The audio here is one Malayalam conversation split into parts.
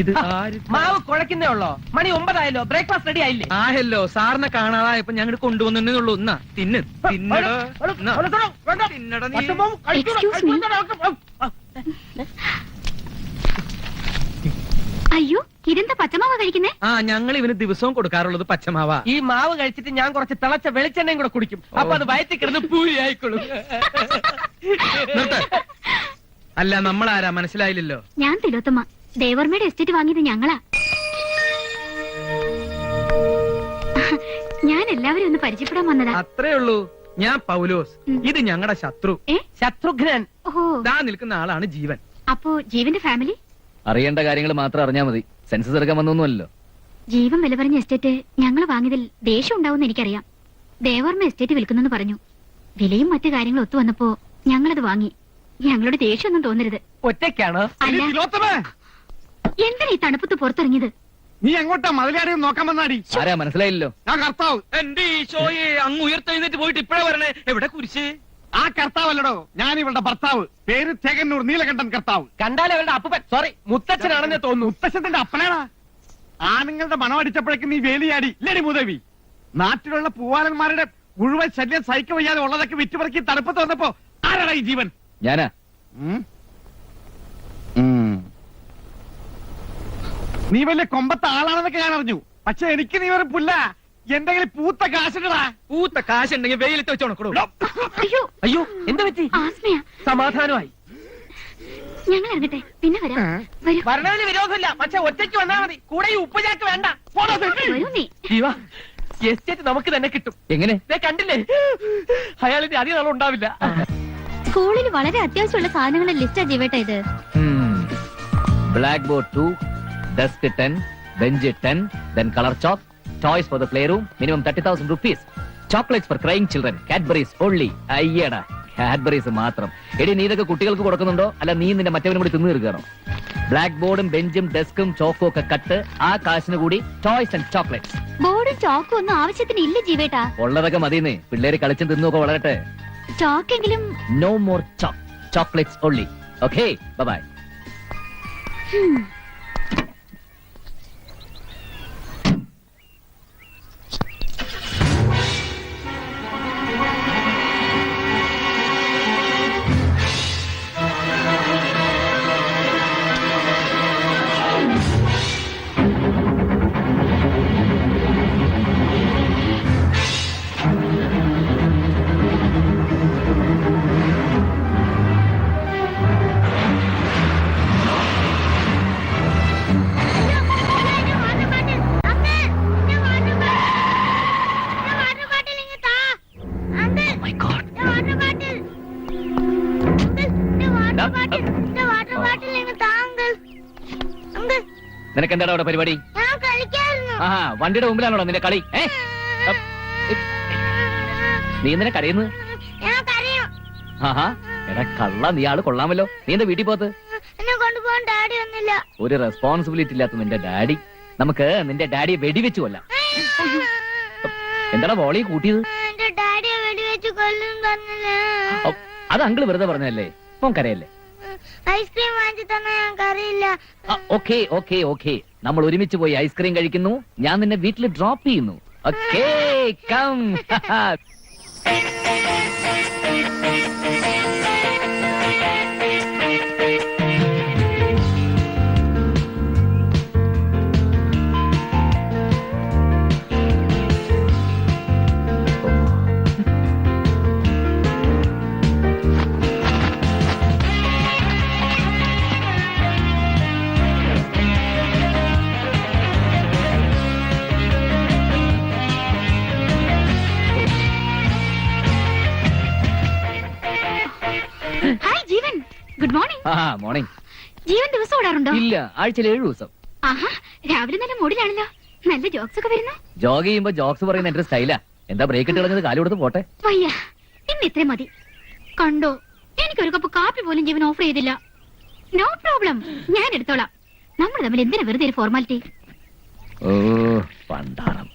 ഇത് ആര് മാവ് കുഴക്കുന്നേ ഉള്ളോ? മണി ഒമ്പതായല്ലോ? ബ്രേക്ക്ഫാസ്റ്റ് റെഡി ആയില്ലേ? ആയല്ലോ സാറിനെ കാണാതായപ്പോ ഞങ്ങൾ കൊണ്ടുവന്നേ ഉള്ളൂ. എന്നാ തിന്ന് തിന്നടോ. തിന്നടാ. അയ്യോ ഇതെന്താ പച്ചമാവ കഴിക്കുന്നേ? ആ ഞങ്ങൾ ഇവന് ദിവസവും കൊടുക്കാറുള്ളത് പച്ചമാവ. ഈ മാവ് കഴിച്ചിട്ട് ഞാൻ കുറച്ച് തിളച്ച വെളിച്ചെണ്ണയും കൂടെ കുടിക്കും. അപ്പൊ അത് വയറ്റി കിടന്ന് പൂരി ആയിക്കോളും നിർത്ത്. അല്ല നമ്മൾ ആരാ മനസ്സിലായില്ലല്ലോ. ഞാൻ തിലോത്തമ്മ ദേവർമ്മയുടെ എസ്റ്റേറ്റ് വാങ്ങിയത് ഞങ്ങളാ. ഞാൻ എല്ലാവരും ഒന്ന് പരിചയപ്പെടാൻ വന്നതാ. അത്രേ ഉള്ളൂ. ഞാൻ പൗലോസ്. ഇത് ഞങ്ങളുടെ ശത്രു. ശത്രുഘ്നൻ. ഓഹോ ദാ നിൽക്കുന്ന ആളാണ് ജീവൻ. അപ്പോ ജീവന്റെ ഫാമിലി അറിയേണ്ട കാര്യങ്ങൾ മാത്രം അറിഞ്ഞാൽ മതി. സെൻസസ് എടുക്കാൻ വന്നൊന്നുമല്ലോ ജീവൻ വില പറഞ്ഞ എസ്റ്റേറ്റ് ഞങ്ങൾ വാങ്ങിയതിൽ ദേഷ്യം ഉണ്ടാവുമെന്ന് എനിക്കറിയാം. ദേവർമ്മ എസ്റ്റേറ്റ് വിൽക്കുന്നെന്ന് പറഞ്ഞു. വിലയും മറ്റു കാര്യങ്ങളും ഒത്തു വന്നപ്പോ ഞങ്ങളത് വാങ്ങി. ഞങ്ങളുടെ ദേഷ്യമൊന്നും തോന്നരുത്. ഒറ്റയ്ക്കാണ്? അല്ല. തിലോത്തമേ എന്തിനാ ഈ തണുപ്പത്ത് പുറത്തിറങ്ങിയത്? നീ എങ്ങോട്ടാ മതിലാരെയും നോക്കാൻ വന്നാടി. ആരാ മനസ്സിലായില്ലോ ഞാൻ കർത്താവ്. എന്റെ ഈശോയെ അങ്ങ് ഉയർത്തെഴുന്നേറ്റ് പോയിട്ട് ഇപ്പഴേ വരണേ. എവിടെ കുരിശ്? ആ കർത്താവല്ലടോ. ഞാൻ ഇവളുടെ ഭർത്താവ്. പേര് തേകന്നൂർ നീലകണ്ഠൻ കർത്താവ്. കണ്ടാൽ അവരുടെ അപ്പൻ സോറി മുത്തച്ഛനാണെന്ന് തോന്നുന്നു. മുത്തശ്ശത്തിന്റെ അപ്പനാടാ ആണുങ്ങളുടെ മണം അടിച്ചപ്പോഴേക്കും നീ വേലിയാടി. ഇല്ലടി മുതവി നാട്ടിലുള്ള പൂവാലന്മാരുടെ മുഴുവൻ ശല്യം സഹിക്ക വയ്യാതെ ഉള്ളതൊക്കെ വിറ്റുപറക്കി തണുപ്പത്ത് വന്നപ്പോ ആരാടാ ഈ ജീവൻ? ഞാനാ. നീ വലിയ കൊമ്പത്തെ ആളാണെന്നൊക്കെ ഞാൻ അറിഞ്ഞു. പക്ഷെ എനിക്ക് നീ ഒരു പുല്ല. എന്തെങ്കിലും പൂത്ത കാശുണ്ടടാ പൂത്ത കാശുണ്ടെങ്കിൽ വെയിലത്ത് വെച്ച് ഉണക്കടൂ അയ്യോ. അയ്യോ എന്താ പറ്റി? ആസ്മയാ. സമാധാനമായി. ഞങ്ങൾ ഇറങ്ങട്ടെ പിന്നെ വരാം. വരൂ. ഭരണവിന് വിരോധമില്ല. പക്ഷെ ഒറ്റയ്ക്ക് വന്നാ മതി. കൂടെ ഈ ഉപ്പുചാക്ക് വേണ്ട. ജീവ എസ്റ്റേറ്റ് നമുക്ക് തന്നെ കിട്ടും. എങ്ങനെ? ദേ കണ്ടില്ലേ? അയാളിന്റെ അധികം നാളും ഉണ്ടാവില്ല. സ്കൂളിൽ വളരെ അത്യാവശ്യമുള്ള സാധനങ്ങളുടെ ലിസ്റ്റാ ജീവേട്ട ഇത്. Blackboard two desk ten bench ten then colour chalk toys for the play room minimum thirty thousand rupees chocolates for crime children Cadbury's only അയ്യടാ കാഡ്ബറീസ് മാത്രം. എടി നീ ഇതൊക്കെ കുട്ടികൾക്ക് കൊടുക്കുന്നുണ്ടോ? അല്ല നീ നിന്റെ മറ്റവനും കൂടി തിന്നു തീർക്കണോ ബ്ലാക്ക് ബോർഡും ബെഞ്ചും ഡെസ്കും ചോക്കും ഒക്കെ കട്ട് ആ കാശിന് കൂടി ടോയ്സ് ആൻഡ് ചോക്ലേറ്റ്സ് ബോർഡും ചോക്കും ഒന്നും ആവശ്യത്തിന് ഇല്ല ജീവേട്ടാ. ഉള്ളതൊക്കെ മതിയെന്നേ. പിള്ളേര് കളിച്ചും തിന്നൊക്കെ വളരട്ടെ. ചോക്കെങ്കിലും no more chocolates only okay bye നിനക്ക് എന്താണ് അവിടെ പരിപാടി? ആ വണ്ടിയുടെ മുമ്പിലാണോ നിന്റെ കളി? ഏ? നീ എന്തിനാ കരയുന്നത്? ആഹാ എടാ കള്ള നീ ആൾ കൊള്ളാമല്ലോ. നീ എന്താ വീട്ടിൽ പോത്ത് ഒരു റെസ്പോൺസിബിലിറ്റി ഇല്ലാത്ത നിന്റെ ഡാഡി. നമുക്ക് നിന്റെ ഡാഡിയെ വെടിവെച്ചു കൊല്ലാം. എന്താണ് വോളി കൂട്ടിയത്? അത് അങ്കിൾ വെറുതെ പറഞ്ഞല്ലേ മോൻ കരയല്ലേ? ഐസ്ക്രീം വാങ്ങിച്ചു തന്നെ ഞങ്ങൾക്ക് അറിയില്ല ഓക്കെ ഓക്കെ ഓക്കെ. നമ്മൾ ഒരുമിച്ച് പോയി ഐസ്ക്രീം കഴിക്കുന്നു. ഞാൻ നിന്നെ വീട്ടിൽ ഡ്രോപ്പ് ചെയ്യുന്നു. ഓക്കേ കം ആ മോർണിംഗ് ജീവൻ ദിവസം ഓടാറുണ്ടോ? ഇല്ല ആഴ്ചയിൽ ഏഴു ദിവസം. ആഹാ രാവിലെ നല്ല മൂടിലാണല്ലോ. നല്ല ജോക്സ് ഒക്കെ വരുന്നു. ജോഗ് ചെയ്യുമ്പോ ജോക്സ് പറയുന്ന എന്റെ സ്റ്റൈലാ എന്താ ബ്രേക്ക് ഇട്ട് കളഞ്ഞത്? കാലു കൊടുത്ത് പോട്ടെ. വയ്യ ഇന്ന് ഇത്രയും മതി. കണ്ടോ എനിക്കൊരു കപ്പ് കാപ്പി പോലും ജീവൻ ഓഫർ ചെയ്തില്ല. നോ പ്രോബ്ലം ഞാൻ എടുത്തോളാം. നമ്മൾ തമ്മിൽ എന്തിനാ വെറുതെ ഒരു ഫോർമാലിറ്റി ഓ പണ്ടാണം.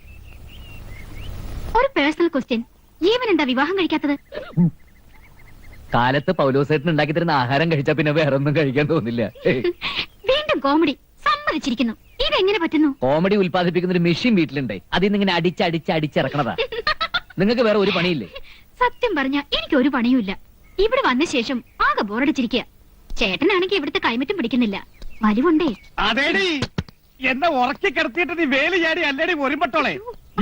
ഒരു പേഴ്സണൽ ക്വസ്റ്റ്യൻ ജീവൻ എന്താ വിവാഹം കഴിക്കാത്തത്? കാലത്ത് പൗലോസേട്ടൻ ഉണ്ടാക്കി തരുന്ന ആഹാരം കഴിച്ചാ പിന്നെ വേറെ ഒന്നും കഴിക്കാൻ തോന്നില്ല. വീണ്ടും കോമഡി. സമ്മതിച്ചിരിക്കുന്നു. ഇതെങ്ങനെ പറ്റുന്നു? കോമഡി ഉൽപ്പാദിപ്പിക്കുന്ന ഒരു മെഷീൻ വീട്ടിലുണ്ട്. അതിൽ നിന്ന് ഇങ്ങനെ അടിച്ച് അടിച്ച് അടിച്ചിറക്കണതാ നിങ്ങൾക്ക് വേറെ ഒരു പണിയില്ലേ? സത്യം പറഞ്ഞ എനിക്ക് ഒരു പണിയുമില്ല. ഇവിടെ വന്ന ശേഷം ആകെ ബോറടിച്ചിരിക്കുക ചേട്ടനാണെങ്കിൽ ഇവിടുത്തെ കൈമറ്റം പിടിക്കുന്നില്ല. വലിവുണ്ടേ അതേടി. എന്നെ ഉറക്കി കിടത്തിയിട്ട് നീ വേലി ചാടി അല്ലേടി ഒരുമ്പട്ടോളെ?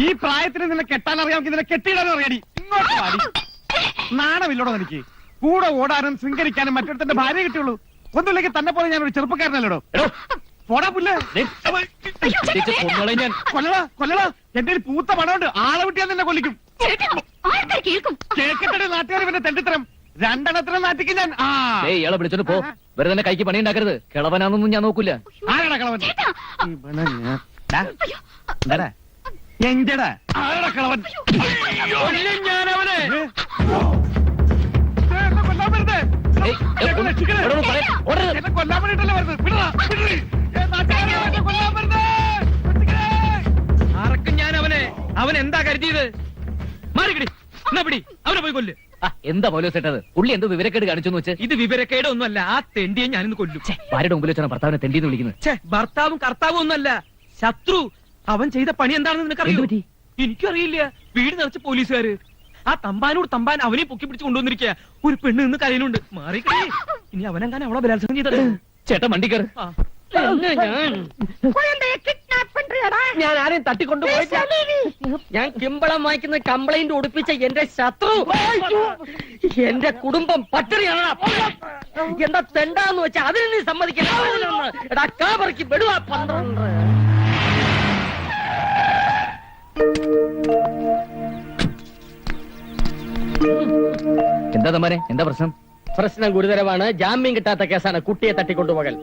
ഈ പ്രായത്തിന് നിന്നെ കെട്ടാൻ അറിയാമെങ്കിൽ നിന്നെ കെട്ടിയിടാൻ അറിയാടി ഇങ്ങോട്ട് വാടി. നാണമില്ലോടോ എനിക്ക് കൂടെ ഓടാനും ശൃംഗരിക്കാനും മറ്റൊരുത്തന്റെ ഭാര്യ കിട്ടിയുള്ളൂ. ഒന്നുമില്ലെങ്കിൽ തന്നെ പോലെ ഞാൻ ഒരു ചെറുപ്പക്കാരനല്ലോടോ പോടാ പുല്ല്. കൊല്ലടാ കൊല്ലടാ. എന്റെ ഒരു പൂത്ത പണമുണ്ട്. ആളെ വിട്ടിയാൽ നിന്നെ കൊല്ലിക്കും. കേൾക്കട്ടെ നാട്ടുകാർ പിന്നെ തെണ്ടിത്തരം. രണ്ടെണ്ണത്തിനും നാട്ടിക്ക് ഞാൻ. ഇയാളെ വിളിച്ചോണ്ട് പോ. വെറുതെ തന്നെ കൈക്ക് പണി ഉണ്ടാക്കരുത് കിളവനാണെന്നൊന്നും ഞാൻ നോക്കൂല. ആരാടാ കളവൻ? എന്താടാ? എന്റെടാ ആരാടാ കളവൻ ഞാൻ അവനെ കൊല്ലാൻ വേണ്ടിട്ടല്ലേ വരുന്നത്? വിടടാ, വിടറി. കൊല്ലാൻ വരുന്നത്. അറക്കും ഞാൻ അവനെ അവൻ എന്താ കരുതിയത്? മാറിക്കിടി എന്നാ പിടി അവനെ പോയി കൊല്ല്. ആ, എന്താ ഇട്ടത് പുള്ളി എന്ത് വിവരക്കേട് കാണിച്ചു വെച്ച്? ഇത് വിവരക്കേട് ഒന്നുമല്ല ആ തെണ്ടിയെ ഞാനിന്ന് കൊല്ലും. ഭാര്യയുടെ മുമ്പിൽ വെച്ചാണ് ഭർത്താവിനെ തെണ്ടി എന്ന് വിളിക്കുന്നത്? ഛേ ഭർത്താവും കർത്താവും ഒന്നല്ല. ശത്രു അവൻ ചെയ്ത പണി എന്താണെന്ന് നിനക്കറിയോ? എനിക്കറിയില്ല. വീട് നിറച്ച് പോലീസുകാര്. ആ തമ്പാനോട് തമ്പാൻ അവനെ പൊക്കി പിടിച്ച് കൊണ്ടുവന്നിരിക്കുക ഒരു പെണ്ണ് നിന്ന് കരയിലുണ്ട് മാറി ഇനി അവനെങ്ങനെ അവളെ ബലാത്സംഗം ചെയ്തത്? ചേട്ടൻ വണ്ടി കയറി. ഞാൻ. ഞാൻ ആരെയും തട്ടിക്കൊണ്ടു ഞാൻ കിമ്പളം വായിക്കുന്ന കംപ്ലൈന്റ് ഉടുപ്പിച്ച എന്റെ ശത്രു. എന്റെ കുടുംബം പട്ടിണിയാണ്. എന്താ തെണ്ടാന്ന് വെച്ചാ അതിന് നീ സമ്മതിക്കില്ല എടാ കാപറയ്ക്ക് വിടുവാ പന്ത്രണ്ട്. എന്താ തമ്മാനെ എന്താ പ്രശ്നം? പ്രശ്നം ഗുരുതരമാണ്. ജാമ്യം കിട്ടാത്ത കേസാണ് കുട്ടിയെ തട്ടിക്കൊണ്ടുപോകൽ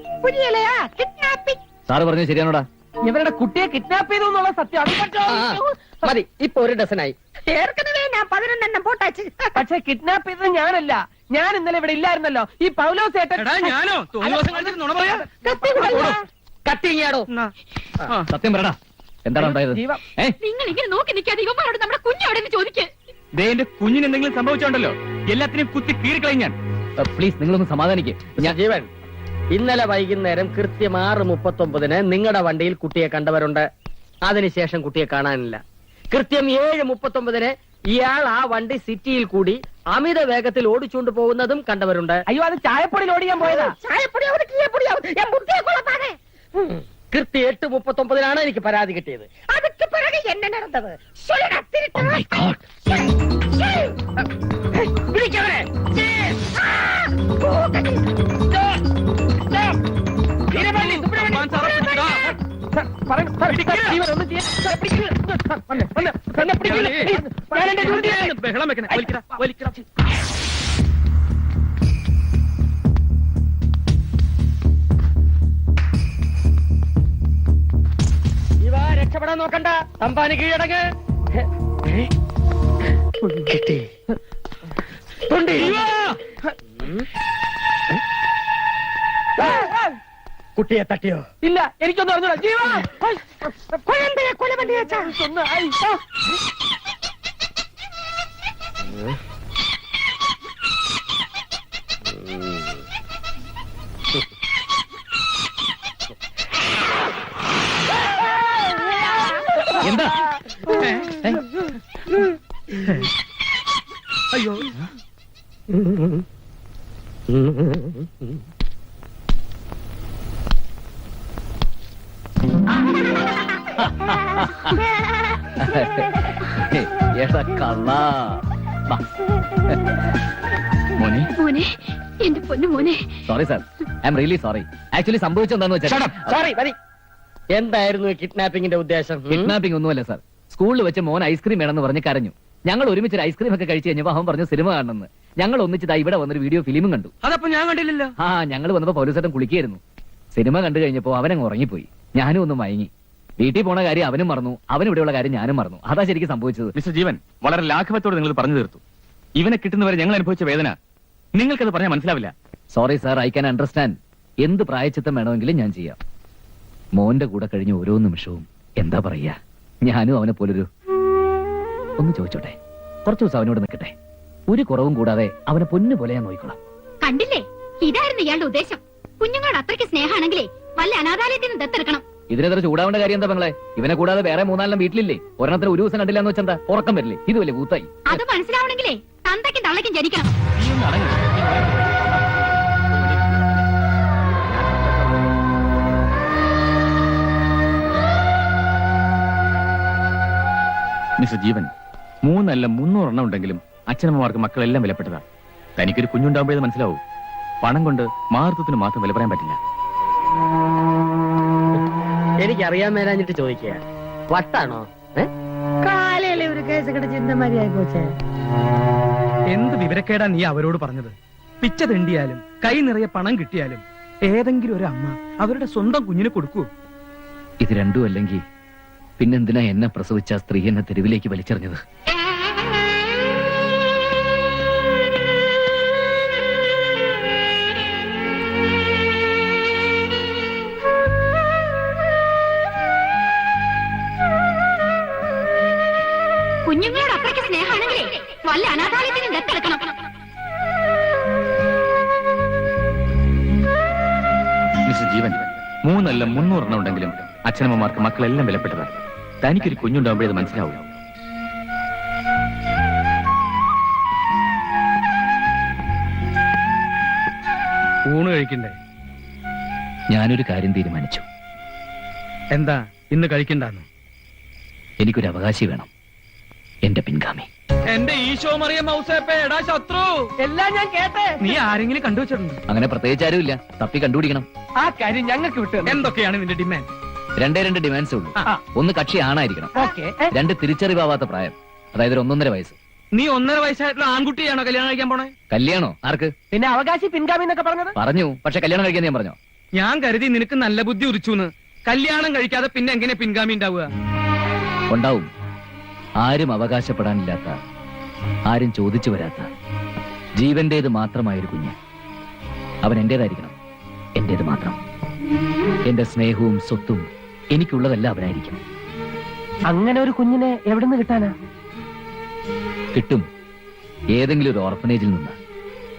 സാറ് പറഞ്ഞത് ശരിയാണോടാ? ഇവരുടെ കുട്ടിയെ കിഡ്നാപ്പ് ചെയ്തു എന്നുള്ള സത്യം. മതി ഇപ്പൊ ഒരു ഡസനായി. പക്ഷെ കിഡ്നാപ്പ് ചെയ്തത് ഞാനല്ല. ഞാൻ ഇന്നലെ ഇവിടെ ഇല്ലായിരുന്നല്ലോ. ഈ പൗലോസ് കത്തിങ്ങാടോ സത്യം പറയടാ. എന്താണ് ഉണ്ടായത്? നിങ്ങൾ ഇങ്ങനെ നോക്കി നിൽക്കാതെ ഇവന്മാരോട് നമ്മുടെ കുഞ്ഞവിടെ ചോദിക്കേ. ദേ എന്റെ കുഞ്ഞിന് എന്തെങ്കിലും സംഭവിച്ചോണ്ടല്ലോ. എല്ലാത്തിനെയും കുത്തി കീറിക്കളയും ഞാൻ. പ്ലീസ് നിങ്ങളൊന്ന് സമാധാനിക്കേ. ഞാൻ ജീവൻ ഇന്നലെ വൈകുന്നേരം കൃത്യം ആറ് മുപ്പത്തൊമ്പതിന് നിങ്ങളുടെ വണ്ടിയിൽ കുട്ടിയെ കണ്ടവരുണ്ട്. അതിനുശേഷം കുട്ടിയെ കാണാനില്ല. കൃത്യം ഏഴ് മുപ്പത്തൊമ്പതിന് ഇയാൾ ആ വണ്ടി സിറ്റിയിൽ കൂടി അമിത വേഗത്തിൽ ഓടിച്ചുകൊണ്ട് പോകുന്നതും കണ്ടവരുണ്ട്. അയ്യോ അത് ചായപ്പൊടി ഓടിക്കാൻ പോയതാ. കൃത്യ കൃത്യം എട്ട് മുപ്പത്തൊമ്പതിനാണ് എനിക്ക് പരാതി കിട്ടിയത്. അതിക്ക് പിറകെ എന്നെ നടന്നത്. ബഹളം വെക്കണേ വലിക്കടാ വലിക്കടാ രക്ഷപ്പെടാൻ നോക്കണ്ട. തമ്പാന് കീഴടങ്ങ്. കിട്ടി. കുട്ടിയെ തട്ടിയോ? ഇല്ല എനിക്കൊന്നും അറിഞ്ഞൂടാ. ജീവ! കൊലവണ്ടി കൊലബന്ധിയെ ഒന്ന് ഐ, എന്താ? അയ്യോ. എടാ കള്ളാ വാ. മോനെ. മോനെ എന്റെ പൊന്നു മോനെ. Sorry sir I am really sorry actually സംഭവിച്ചെന്താന്ന് വെച്ചാൽ സോറി മതി എന്തായിരുന്നു കിഡ്നാപ്പിംഗിന്റെ ഉദ്ദേശം? കിഡ്നാപ്പിംഗ് ഒന്നുമല്ല സർ സ്കൂളിൽ വെച്ച് മോൻ ഐസ്ക്രീം വേണമെന്ന് പറഞ്ഞ് കരഞ്ഞു. ഞങ്ങൾ ഒരുമിച്ച് ഐസ്ക്രീം ഒക്കെ കഴിച്ചു കഴിഞ്ഞപ്പോ അവൻ പറഞ്ഞു സിനിമ കാണണമെന്ന്. ഞങ്ങൾ ഒന്നിച്ച് ദാ ഇവിടെ വന്നൊരു വീഡിയോ ഫിലിമും കണ്ടു. അതപ്പോ ഞാൻ കണ്ടില്ലല്ലോ. ആ ഞങ്ങൾ വന്നപ്പോ പൗരസേട്ടൻ കുളിക്കായിരുന്നു. സിനിമ കണ്ടു കഴിഞ്ഞപ്പോ അവനങ്ങ് ഉറങ്ങിപ്പോയി. ഞാനും ഒന്ന് മയങ്ങി. വീട്ടിൽ പോണ കാര്യം അവനും മറന്നു അവനും ഇവിടെയുള്ള കാര്യം ഞാനും മറന്നു. അതാ ശരിക്കും സംഭവിച്ചത്. മിസ്റ്റർ ജീവൻ വളരെ ലാഘവത്തോടെ നിങ്ങൾ പറഞ്ഞു തീർത്തു. ഇവനെ കിട്ടുന്നവരെ ഞങ്ങൾ അനുഭവിച്ച വേദന. നിങ്ങൾക്കത് പറഞ്ഞാൽ മനസ്സിലാവില്ല. Sorry sir I can understand എന്ത് പ്രായച്ചിത്തം വേണമെങ്കിലും ഞാൻ ചെയ്യാം. മോന്റെ കൂടെ കഴിഞ്ഞ ഓരോ നിമിഷവും എന്താ പറയാ? ഞാനും അവനെ പോലൊരു ഒന്ന് ചോദിച്ചോട്ടെ? കുറച്ചു ദിവസം അവനോട് നിൽക്കട്ടെ. ഒരു കുറവും കൂടാതെ അവനെ പൊന്നു പോലെ ഞാൻ നോക്കിക്കോളാം കണ്ടില്ലേ? ഇതായിരുന്നു ഇയാളുടെ ഉദ്ദേശം. കുഞ്ഞുങ്ങളോട് അത്രയ്ക്ക് സ്നേഹമാണെങ്കിലേ വല്ല അനാഥാലയത്തിൽ നിന്ന് ദത്തെടുക്കണം. ഇതിനെത്ര ചൂടാവേണ്ട കാര്യം എന്താ പെങ്ങളെ? ഇവനെ കൂടാതെ വേറെ മൂന്നാലെണ്ണം വീട്ടിലില്ലേ? ഒരെണ്ണത്തിന് ഒരു ദിവസം കണ്ടില്ല എന്ന് വെച്ചെന്താ ഉറക്കം വരില്ലേ? ഇത് വലിയ കൂത്തായി. അത് മനസ്സിലാവണമെങ്കിലേ തന്തയ്ക്കും തള്ളയ്ക്കും ജനിക്കണം. മിസ്റ്റർ ജീവൻ മൂന്നല്ല മുന്നൂറെണ്ണം ഉണ്ടെങ്കിലും അച്ഛനമ്മമാർക്ക് മക്കളെല്ലാം വിലപ്പെട്ടതാ. തനിക്കൊരു കുഞ്ഞുണ്ടാകുമ്പോഴേ മനസ്സിലാവൂ. പണം കൊണ്ട് മാർത്തത്തിന് മാത്രം വില പറയാൻ പറ്റില്ല. എനിക്കറിയാൻ മേലാഞ്ഞിട്ട് ചോദിക്കുക. വട്ടാണോ? കാലയിലെ ഒരു കേസ് എന്ത് വിവരക്കേടാ നീ അവരോട് പറഞ്ഞത്? പിച്ച തെണ്ടിയാലും കൈ നിറയെ പണം കിട്ടിയാലും ഏതെങ്കിലും ഒരു അമ്മ അവരുടെ സ്വന്തം കുഞ്ഞിന് കൊടുക്കൂ. ഇത് രണ്ടും അല്ലെങ്കിൽ പിന്നെന്തിനാ എന്നെ പ്രസവിച്ച സ്ത്രീ എന്നെ തെരുവിലേക്ക് വലിച്ചെറിഞ്ഞത്? അച്ഛനമ്മമാർക്ക് മക്കളെല്ലാം വിലപ്പെട്ടതാ തനിക്കൊരു കുഞ്ഞുണ്ടാകുമ്പോഴേ അത് മനസ്സിലാവൂ. ഊണ് കഴിക്കണ്ടേ? ഞാനൊരു കാര്യം തീരുമാനിച്ചു. എന്താ? ഇന്ന് കഴിക്കണ്ടെന്ന്? എനിക്കൊരു അവകാശി വേണം. എന്റെ പിൻഗാമി. എന്റെ ഈശോ മറിയ മൗസേപ്പേടാ ശത്രു. എല്ലാം ഞാൻ കേട്ടെ. നീ ആരെങ്കിലും കണ്ടുവച്ചിട്ടുണ്ട്? അങ്ങനെ പ്രത്യേകിച്ച് ആരും ഇല്ല തപ്പി കണ്ടുപിടിക്കണം. ആ കാര്യം ഞങ്ങൾക്ക് വിട്ടു എന്തൊക്കെയാണ് നിന്റെ ഡിമാൻഡ്? രണ്ടേ രണ്ട് ഡിമാൻഡ്സ് ഉള്ളൂ. ഒന്ന് കക്ഷി ആണായിരിക്കണം. ഓക്കെ. രണ്ട് തിരിച്ചറിവാവാത്ത പ്രായം. അതായത് ഒരു ഒന്നൊന്നര വയസ്സ്. നീ ഒന്നര വയസ്സായിട്ടുള്ള ആൺകുട്ടിയാണോ കല്യാണം കഴിക്കാൻ പോണേ? കല്യാണോ? ആർക്ക്? പിന്നെ അവകാശി പിൻഗാമി എന്നൊക്കെ പറഞ്ഞത്? പറഞ്ഞു. പക്ഷെ കല്യാണം കഴിക്കാൻ ഞാൻ പറഞ്ഞോ? ഞാൻ കരുതി നിനക്ക് നല്ല ബുദ്ധി ഉദിച്ചു കല്യാണം കഴിക്കാതെ പിന്നെ എങ്ങനെ പിൻഗാമി ഉണ്ടാവുക? ഉണ്ടാവും. ആരും അവകാശപ്പെടാനില്ലാത്ത ആരും ചോദിച്ചു വരാത്ത ജീവന്റേത് മാത്രമായൊരു കുഞ്ഞ്. അവൻ എന്റേതായിരിക്കണം. എന്റേത് മാത്രം. എന്റെ സ്നേഹവും സ്വത്തും എനിക്കുള്ളതല്ല അവനായിരിക്കും. അങ്ങനെ ഒരു കുഞ്ഞിനെ എവിടുന്ന് കിട്ടാനാ? കിട്ടും. ഏതെങ്കിലും ഒരു ഓർഫനേജിൽ നിന്ന്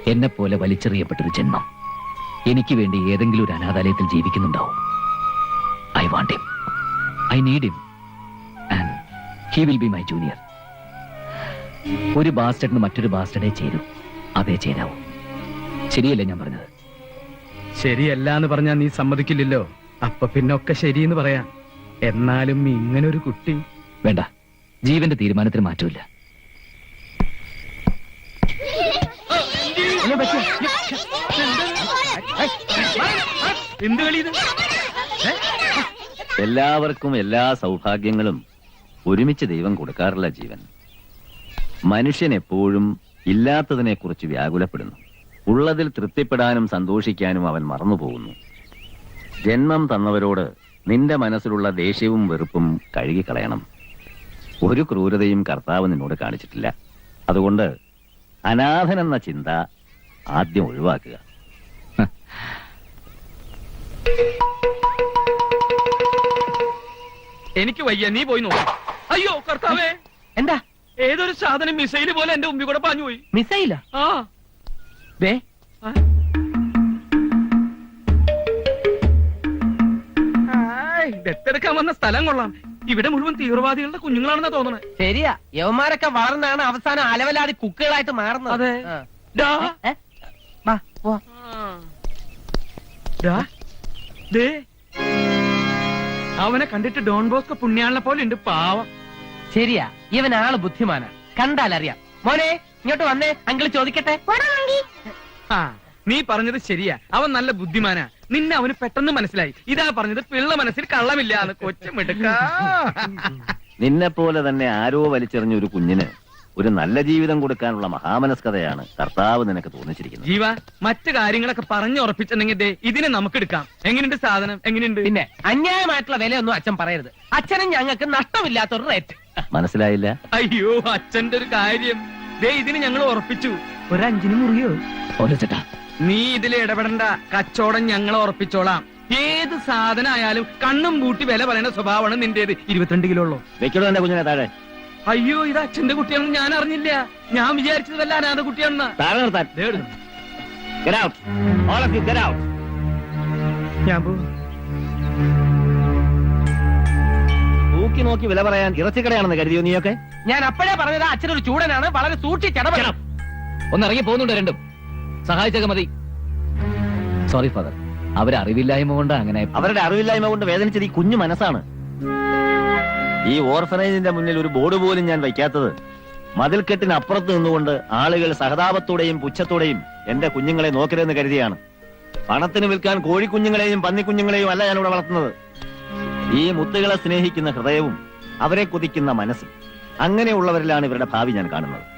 എന്നെ പോലെ വലിച്ചെറിയപ്പെട്ടൊരു ജന്മം. എനിക്ക് വേണ്ടി ഏതെങ്കിലും ഒരു അനാഥാലയത്തിൽ ജീവിക്കുന്നുണ്ടാവും. I want him I need him and he will be my junior ഒരു ബാസ്റ്റഡിന് മറ്റൊരു ബാസ്റ്റഡേ ചേരൂ. അതേ ചേരാവൂ. ശരിയല്ലേ ഞാൻ പറഞ്ഞത്? ശരിയല്ല എന്ന് പറഞ്ഞാൽ നീ സമ്മതിക്കില്ലല്ലോ. അപ്പൊ പിന്നെ ഒക്കെ ശരിയെന്ന് പറയാം. എന്നാലും ഇങ്ങനെ ഒരു കുട്ടി. വേണ്ട. ജീവന്റെ തീരുമാനത്തിന് മാറ്റമില്ല. എന്ത്? കളി ഇത്? എല്ലാവർക്കും എല്ലാ സൗഭാഗ്യങ്ങളും ഒരുമിച്ച് ദൈവം കൊടുക്കാറില്ല ജീവൻ. മനുഷ്യൻ എപ്പോഴും ഇല്ലാത്തതിനെക്കുറിച്ച് വ്യാകുലപ്പെടുന്നു. ഉള്ളതിൽ തൃപ്തിപ്പെടാനും സന്തോഷിക്കാനും അവൻ മറന്നുപോകുന്നു. ജന്മം തന്നവരോട് നിന്റെ മനസ്സിലുള്ള ദേഷ്യവും വെറുപ്പും കഴുകിക്കളയണം. ഒരു ക്രൂരതയും കർത്താവ് നിന്നോട് കാണിച്ചിട്ടില്ല. അതുകൊണ്ട് അനാഥൻ എന്ന ചിന്ത ആദ്യം ഒഴിവാക്കുക. എനിക്ക് വയ്യ നീ പോയി നോക്ക്. അയ്യോ കർത്താവേ. എന്താ? ഏതൊരു സാധനം മിസൈൽ പോലെ എന്റെ മുമ്പിൽ കൂടെ പാഞ്ഞു പോയി മിസൈലാ? ആ. ദേ. ദത്തെടുക്കാൻ വന്ന സ്ഥലം കൊള്ളാം. ഇവിടെ മുഴുവൻ തീവ്രവാദികളുടെ കുഞ്ഞുങ്ങളാണെന്നാ തോന്നണേ. ശരിയാ. യവന്മാരൊക്കെ വളർന്നാണ് അവസാനം അലവലാതി കുക്കുകളായിട്ട് മാറുന്നത്. അതെ. ആ. ഡാ. ഏ? വാ, പോവാം. ഡാ, ദേ. അവനെ കണ്ടിട്ട് ഡോൺ ബോസ്കോ പുണ്യാളിനെ പോലെ ഉണ്ട് പാവം. ശരിയാ. ഇവൻ ആൾ ബുദ്ധിമാനാ. കണ്ടാൽ അറിയാം. മോനെ ഇങ്ങോട്ട് വന്നേ. അങ്കിൾ ചോദിക്കട്ടെ? ആ നീ പറഞ്ഞത് ശരിയാ. അവൻ നല്ല ബുദ്ധിമാനാ. നിന്നെ അവന് പെട്ടെന്ന് മനസ്സിലായി. ഇതാ പറഞ്ഞത് പിള്ള മനസ്സിൽ കള്ളമില്ല എന്ന് കൊച്ചുമെടുക്ക നിന്നെ പോലെ തന്നെ ആരോ വലിച്ചെറിഞ്ഞ ഒരു കുഞ്ഞിന് ഒരു നല്ല ജീവിതം കൊടുക്കാനുള്ള മഹാമനസ്കതയാണ് കർത്താവ് നിനക്ക് തോന്നിച്ചിരിക്കുന്നത്. ജീവ മറ്റു കാര്യങ്ങളൊക്കെ പറഞ്ഞുറപ്പിച്ചിട്ടുണ്ടെങ്കിൽ ദേ ഇതിനെ നമുക്ക് എടുക്കാം എങ്ങനെയുണ്ട് സാധനം? എങ്ങനെയുണ്ട്? പിന്നെ അന്യായമായിട്ടുള്ള വിലയൊന്നും അച്ഛൻ പറയരുത്. അച്ഛനും ഞങ്ങൾക്ക് നഷ്ടമില്ലാത്തൊരു റേറ്റ് മനസ്സിലായില്ല? അയ്യോ അച്ഛന്റെ ഒരു കാര്യം. ദേ ഇതിന് ഞങ്ങൾ ഉറപ്പിച്ചു. ഒരു അഞ്ചിന് മുറിയോ? ഓരോ ചേട്ടാ നീ ഇതിൽ ഇടപെടണ്ട. കച്ചവടം ഞങ്ങൾ ഉറപ്പിച്ചോളാം. ഏത് സാധനം ആയാലും കണ്ണും കൂട്ടി വില പറയുന്ന സ്വഭാവമാണ് നിന്റേത്. ഇരുപത്തിരണ്ട് കിലോ ഉള്ളൂ. വെക്കടോ എന്റെ കുഞ്ഞിനെ താഴെ? അയ്യോ ഇത് അച്ഛന്റെ കുട്ടിയാണെന്ന് ഞാൻ അറിഞ്ഞില്ല. ഞാൻ വിചാരിച്ചത് വല്ല അനാഥ കുട്ടിയാണെന്ന്. താഴെ നിർത്താൻ. Get out. All of you, get out. ഞാൻ പോവും. തൂക്കി നോക്കി വില പറയാൻ ഇറച്ചിക്കടയാണെന്ന് കരുതിയോ നീയൊക്കെ? ഞാൻ അപ്പോഴേ പറഞ്ഞത് അച്ഛനൊരു ചൂടനാണ് വളരെ സൂക്ഷിച്ചിടപെടണം ഒന്നിറങ്ങി പോകുന്നുണ്ട് രണ്ടും. സഹായിച്ചൊക്കെ മതി. സോറി ഫാദർ അവരെ അറിവില്ലായ്മ കൊണ്ട് അങ്ങനെ അവരുടെ അറിവില്ലായ്മ കൊണ്ട് വേദനിച്ചത് ഈ കുഞ്ഞു മനസ്സാണ്. ഈ ഓർഫനേജിന്റെ മുന്നിൽ ഒരു ബോർഡ് പോലും ഞാൻ വയ്ക്കാത്തത്. മതിൽക്കെട്ടിന് അപ്പുറത്ത് നിന്നുകൊണ്ട് ആളുകൾ സഹതാപത്തോടെയും പുച്ഛത്തോടെയും എന്റെ കുഞ്ഞുങ്ങളെ നോക്കരുതെന്ന് കരുതിയാണ്. പണത്തിന് വിൽക്കാൻ കോഴിക്കുഞ്ഞുങ്ങളെയും പന്നിക്കുഞ്ഞുങ്ങളെയും അല്ല ഞാനിവിടെ വളർത്തുന്നത്. ഈ മുത്തുകളെ സ്നേഹിക്കുന്ന ഹൃദയവും അവരെ കൊതിക്കുന്ന മനസ്സും അങ്ങനെയുള്ളവരിലാണ് ഇവരുടെ ഭാവി ഞാൻ കാണുന്നത്.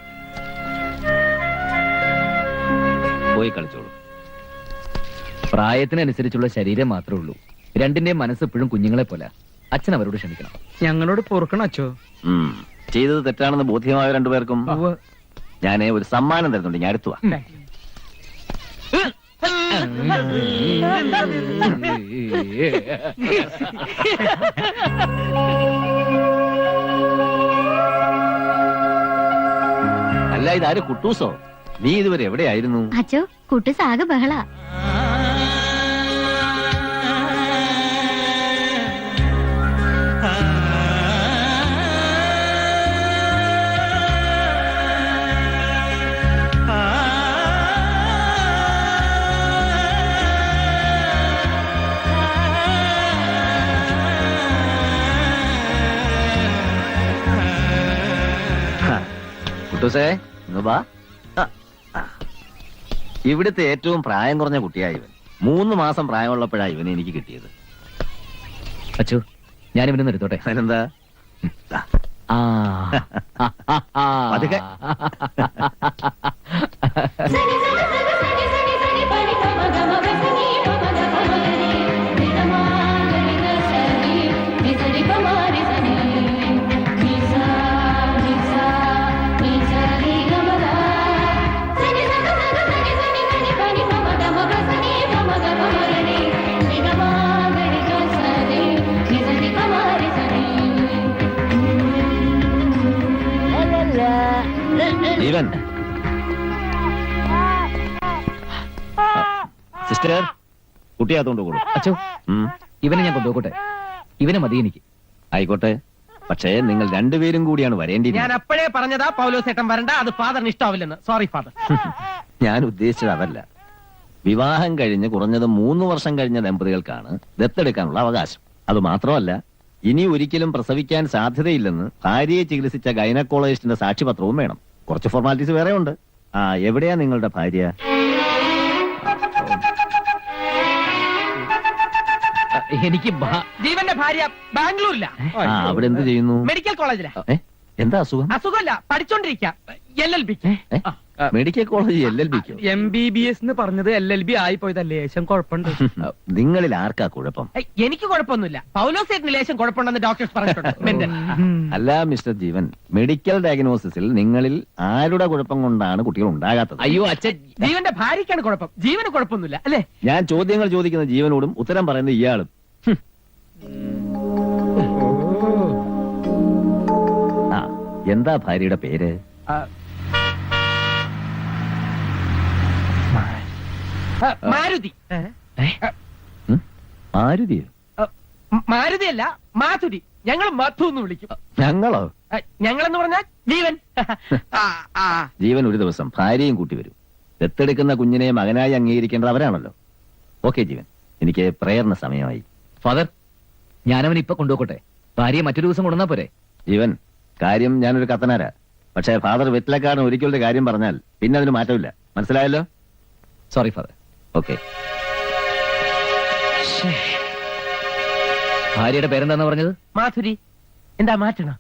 പോയി കളിച്ചോളൂ. പ്രായത്തിനനുസരിച്ചുള്ള ശരീരം മാത്രമേ ഉള്ളൂ. രണ്ടിന്റെയും മനസ്സ് എപ്പോഴും കുഞ്ഞുങ്ങളെ പോലെ അച്ഛൻ അവരോട് ക്ഷമിക്കണം. ഞങ്ങളോട് പൊറുക്കണം അച്ഛോ. ഉം. ചെയ്തത് തെറ്റാണെന്ന് ബോധ്യമായ രണ്ടുപേർക്കും? ഞാൻ ഞാൻ ഒരു സമ്മാനം തരുന്നുണ്ട് ഞാൻ അടുത്തുവാ. അല്ല ഇതാര് കുട്ടൂസോ? നീ ഇതുവരെ എവിടെയായിരുന്നു അച്ഛോ കുട്ടി സാഗ ബഹള കുട്ടൂസേ ഇങ്ങ് വാ. ഇവിടുത്തെ ഏറ്റവും പ്രായം കുറഞ്ഞ കുട്ടിയായവൻ ഇവൻ. മൂന്ന് മാസം പ്രായമുള്ളപ്പോഴാണ് ഇവനെ എനിക്ക് കിട്ടിയത്. അച്ചു ഞാൻ ഇവനെ നിർത്തോട്ടെ അതിനെന്താ? ആ. പതുക്കെ. കുട്ടിയാത്തോണ്ട് കൂടും. അച്ചു ഇവനെ ഞാൻ കൊണ്ടുപോകട്ടെ ഇവനെ മതി എനിക്ക്. ആയിക്കോട്ടെ. പക്ഷേ നിങ്ങൾ രണ്ടുപേരും കൂടിയാണ് വരേണ്ടി ഞാൻ അപ്പോഴേ പറഞ്ഞതാ പൗലോസേട്ടൻ വരണ്ട അത് ഫാദറിന് ഇഷ്ടാവില്ലെന്ന്. സോറി ഫാദർ ഞാൻ ഉദ്ദേശിച്ചത് അതല്ല. വിവാഹം കഴിഞ്ഞ് കുറഞ്ഞത് മൂന്ന് വർഷം കഴിഞ്ഞ ദമ്പതികൾക്കാണ് ദത്തെടുക്കാനുള്ള അവകാശം. അത് മാത്രമല്ല ഇനി ഒരിക്കലും പ്രസവിക്കാൻ സാധ്യതയില്ലെന്ന് ഭാര്യയെ ചികിത്സിച്ച ഗൈനക്കോളജിസ്റ്റിന്റെ സാക്ഷിപത്രവും വേണം. കുറച്ച് ഫോർമാലിറ്റീസ് വേറെ ഉണ്ട് ആ എവിടെയാ നിങ്ങളുടെ ഭാര്യ? എനിക്ക് ജീവന്റെ ഭാര്യ ബാംഗ്ലൂരില. ആ അവിടെ എന്ത് ചെയ്യുന്നു? മെഡിക്കൽ കോളേജില. ഏ? എന്താ അസുഖം? അസുഖമല്ല പഠിച്ചോണ്ടിരിക്ക. എൽ എൽ ബിക്ക് ഏ? മെഡിക്കൽ കോളേജ് എൽ എൽ ബിക്കോ എം ബി ബി എസ് എന്ന് പറഞ്ഞത് എൽ എൽ ബി ആയി പോയത് ലേശം കുഴപ്പമുണ്ട് നിങ്ങളിൽ ആർക്കാ കുഴപ്പം? എനിക്ക് കുഴപ്പമൊന്നുമില്ല. പൗലോസേറ്റിന് ലേശം കുഴപ്പമുണ്ടെന്ന് ഡോക്ടേഴ്സ് പറഞ്ഞിട്ടുണ്ട്. മെന്റൽ അല്ല മിസ്റ്റർ ജീവൻ മെഡിക്കൽ ഡയഗ്നോസിസിൽ നിങ്ങളിൽ ആരുടെ കുഴപ്പം കൊണ്ടാണ് കുട്ടികൾ ഉണ്ടാകാത്തത്? അയ്യോ അച്ഛൻ. ജീവന്റെ ഭാര്യയ്ക്കാണ് കുഴപ്പം. ജീവന് കുഴപ്പമൊന്നുമില്ല അല്ലേ? ഞാൻ ചോദ്യങ്ങൾ ചോദിക്കുന്ന ജീവനോടും ഉത്തരം പറയുന്ന ഇയാളും. ആ എന്താ ഭാര്യയുടെ പേര്? മാരുതി. മാരുതി മാരുതി അല്ല മാധുരി. ഞങ്ങൾ മധു എന്ന് വിളിക്കും. ഞങ്ങളോ? ഞങ്ങളെന്ന് പറഞ്ഞാൽ ജീവൻ. ജീവൻ ഒരു ദിവസം ഭാര്യയും കൂട്ടി വരും. ദത്തെടുക്കുന്ന കുഞ്ഞിനെ മകനായി അംഗീകരിക്കേണ്ടത് അവരാണല്ലോ ഓക്കെ ജീവൻ. എനിക്ക് പ്രേയറിന് സമയമായി. ഫാദർ ഞാനവൻ ഇപ്പൊ കൊണ്ടുപോകട്ടെ ഭാര്യയെ മറ്റൊരു ദിവസം കൊണ്ടുവന്നാ പോരെ. ജീവൻ കാര്യം ഞാനൊരു കത്തനാരാ. പക്ഷേ ഫാദർ വെറ്റിലക്കാരൻ ഒരിക്കലും കാര്യം പറഞ്ഞാൽ പിന്നെ അതിന് മാറ്റമില്ല. മനസ്സിലായല്ലോ? സോറി ഫാദർ ഓക്കെ ഭാര്യയുടെ പേരെന്താന്ന് പറഞ്ഞത്? മാധുരി എന്താ മാറ്റണം?